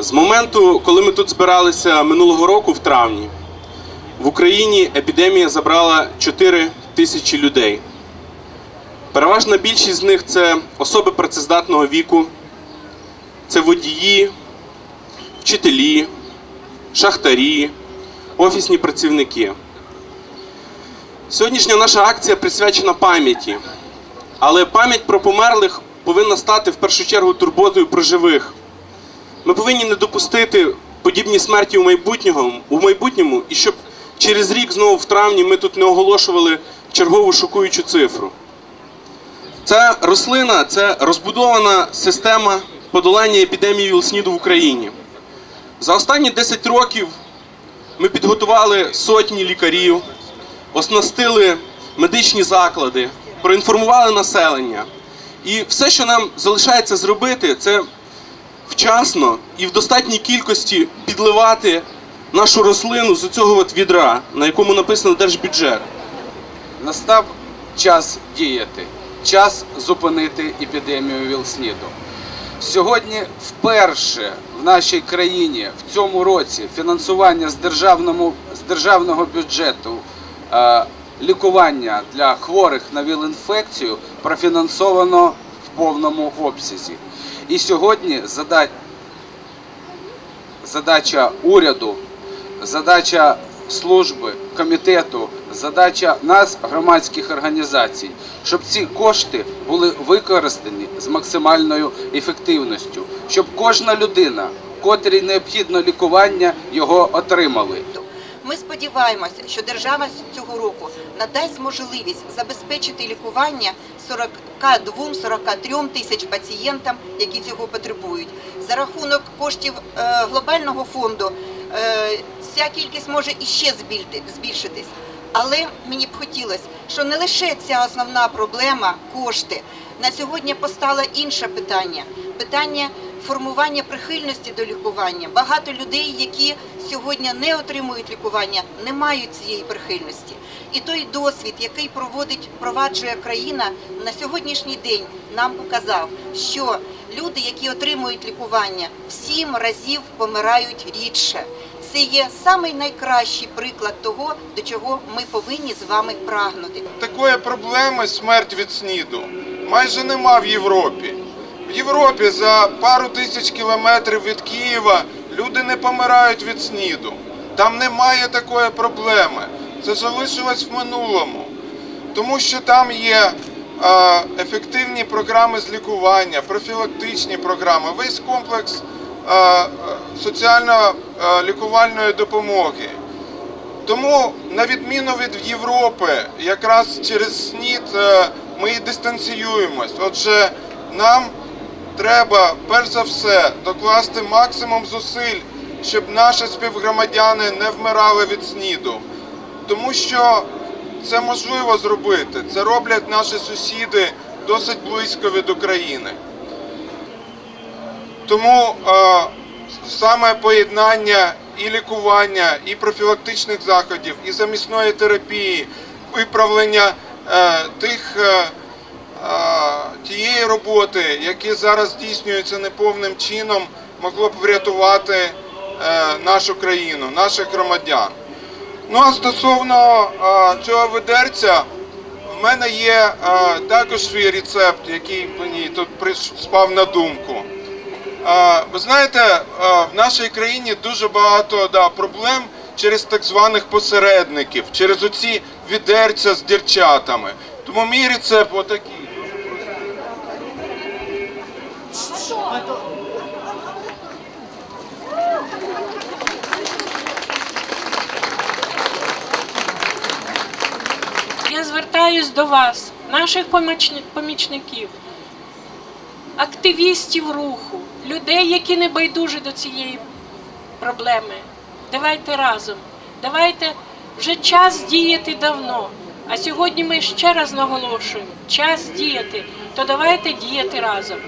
З моменту, коли ми тут збиралися минулого року в травні, в Україні епідемія забрала 4 тисячі людей. Переважна більшість з них це особи працездатного віку, це водії, вчителі, шахтарі, офісні працівники. Сьогоднішня наша акція присвячена пам'яті, але пам'ять про померлих повинна стати в першу чергу турботою про живих. Ми повинні не допустити подібні смерті у майбутньому, і щоб через рік знову в травні ми тут не оголошували чергову шокуючу цифру. Ця рослина це розбудована система подолання епідемії ВІЛ-СНІДу в Україні. За останні 10 років ми підготували сотні лікарів, оснастили медичні заклади, проінформували населення. І все, що нам залишається зробити, це вчасно і в достатній кількості підливати нашу рослину з цього от відра, на якому написано держбюджет. Настав час діяти, час зупинити епідемію ВІЛ-СНІДу. Сьогодні вперше в нашій країні в цьому році фінансування з державного, з державного бюджету е, лікування для хворих на ВІЛ-інфекцію профінансовано в повному обсязі. І сьогодні задача уряду, задача служби, комітету, задача нас, громадських організацій, щоб ці кошти були використані з максимальною ефективністю, щоб кожна людина, котрій необхідно лікування, його отримали. Ми сподіваємося, що держава цього року надасть можливість забезпечити лікування 42-43 тисяч пацієнтам, які цього потребують. За рахунок коштів е, глобального фонду е, ця кількість може іще збільшитись. Але мені б хотілося, що не лише ця основна проблема кошти. На сьогодні постало інше питання питання формування прихильності до лікування. Багато людей, які сьогодні не отримують лікування, не мають цієї прихильності. І той досвід, який проводить впроваджує країна на сьогоднішній день, нам показав, що люди, які отримують лікування, в сім разів помирають рідше. Це є самий найкращий приклад того, до чого ми повинні з вами прагнути. Такої проблеми смерть від СНІДу майже нема в Європі. В Європі за пару тисяч кілометрів від Києва люди не помирають від СНІДу. Там немає такої проблеми. Це залишилось в минулому. Тому що там є ефективні програми з лікування, профілактичні програми, весь комплекс соціально-лікувальної допомоги. Тому, на відміну від Європи, якраз через СНІД е, ми і дистанціюємось. Отже, нам треба перш за все докласти максимум зусиль, щоб наші співгромадяни не вмирали від СНІДу. Тому що це можливо зробити. Це роблять наші сусіди досить близько від України. Тому е, саме поєднання і лікування, і профілактичних заходів, і замісної терапії, виправлення е, тих е, тієї роботи, які зараз здійснюються неповним чином, могло б врятувати е, нашу країну, наших громадян. Ну а стосовно цього ведерця, в мене є також свій рецепт, який мені тут спав на думку. Ви знаєте, в нашій країні дуже багато да, проблем через так званих посередників, через оці відерця з дірчатами. Тому мій рецепт отакий. Я звертаюсь до вас, наших помічників, активістів руху, людей, які не байдужі до цієї проблеми. Давайте разом. Давайте вже час діяти давно. А сьогодні ми ще раз наголошуємо, час діяти, то давайте діяти разом.